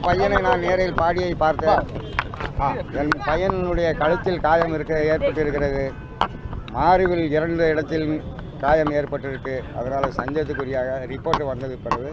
பையனை நான் நேரில் பாடியை பார்த்தேன். என் பையனுடைய கழுத்தில் காயம் இருக்க ஏற்பட்டிருக்கிறது. மாறிவில் இரண்டு இடத்தில் காயம் ஏற்பட்டிருக்கு. அதனால் சஞ்சத்துக்குரியாக ரிப்போர்ட் வந்தது பிறகு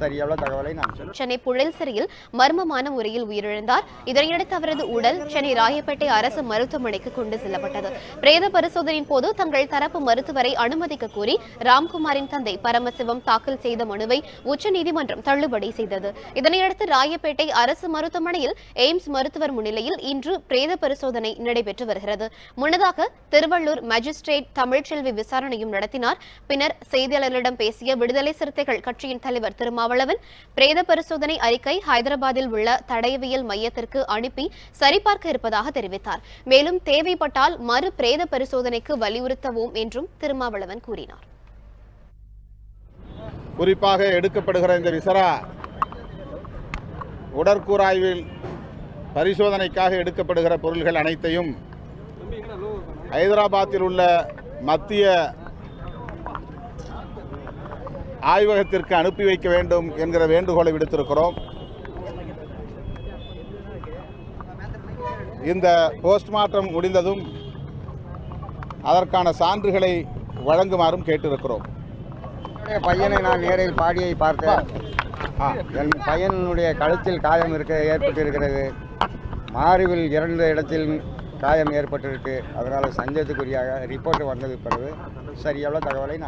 சரியான தகவலை நான் சென்னை புழல் சிறையில் மர்மமான முறையில் உயிரிழந்தார். இதனையடுத்து அவரது உடல் சென்னை ராயப்பேட்டை அரசு மருத்துவமனைக்கு கொண்டு செல்லப்பட்டது. பிரேத பரிசோதனையின் போது தங்கள் தரப்பு மருத்துவரை அனுமதிக்க கோரி ராம்குமாரின் தந்தை பரமசிவம் தாக்கல் செய்த மனுவை உச்சநீதிமன்றம் தள்ளுபடி செய்தது. இதனையடுத்து ராயப்பேட்டை அரசு மருத்துவமனையில் எய்ம்ஸ் மருத்துவர் முன்னிலையில் இன்று பிரேத பரிசோதனை நடைபெற்று வருகிறது. முன்னதாக திருவள்ளூர் மேஜிஸ்ட்ரேட் தமிழ்ச்செல்வி விசாரணையும் நடத்தினார். பின்னர் செய்தியாளர்களிடம் பேசிய விடுதலை சிறுத்தைகள் கட்சியின் தலைவர் திருமாவளவன் பிரேத பரிசோதனை அறிக்கை ஹைதராபாத்தில் உள்ள தடயவியல் மையத்திற்கு அனுப்பி சரிபார்க்க இருப்பதாக தெரிவித்தார். மேலும் தேவைப்பட்டால் மறு பிரேத பரிசோதனைக்கு வலியுறுத்தவோம் என்றும் திருமாவளவன் கூறினார். குறிப்பாக எடுக்கப்படுகிற இந்த விசரா உடற்கூறாய்வில் பரிசோதனைக்காக எடுக்கப்படுகிற பொருள்கள் அனைத்தையும் ஹைதராபாத்தில் உள்ள மத்திய ஆய்வகத்திற்கு அனுப்பி வைக்க வேண்டும் என்கிற வேண்டுகோளை விடுத்திருக்கிறோம். இந்த போஸ்ட்மார்ட்டம் முடிந்ததும் அதற்கான சான்றுகளை வழங்குமாறும் கேட்டிருக்கிறோம். பையனை நான் நேரில் பாடியை பார்த்தேன். என் பையனுடைய கழுத்தில் காயம் இருக்க ஏற்பட்டிருக்கிறது. மார்பில் இரண்டு இடத்தில் காயம் ஏற்பட்டிருக்கு. அதனால் சஞ்சத்துக்குரியாக ரிப்போர்ட் வந்தது பிறகு சரியான தகவலை நான்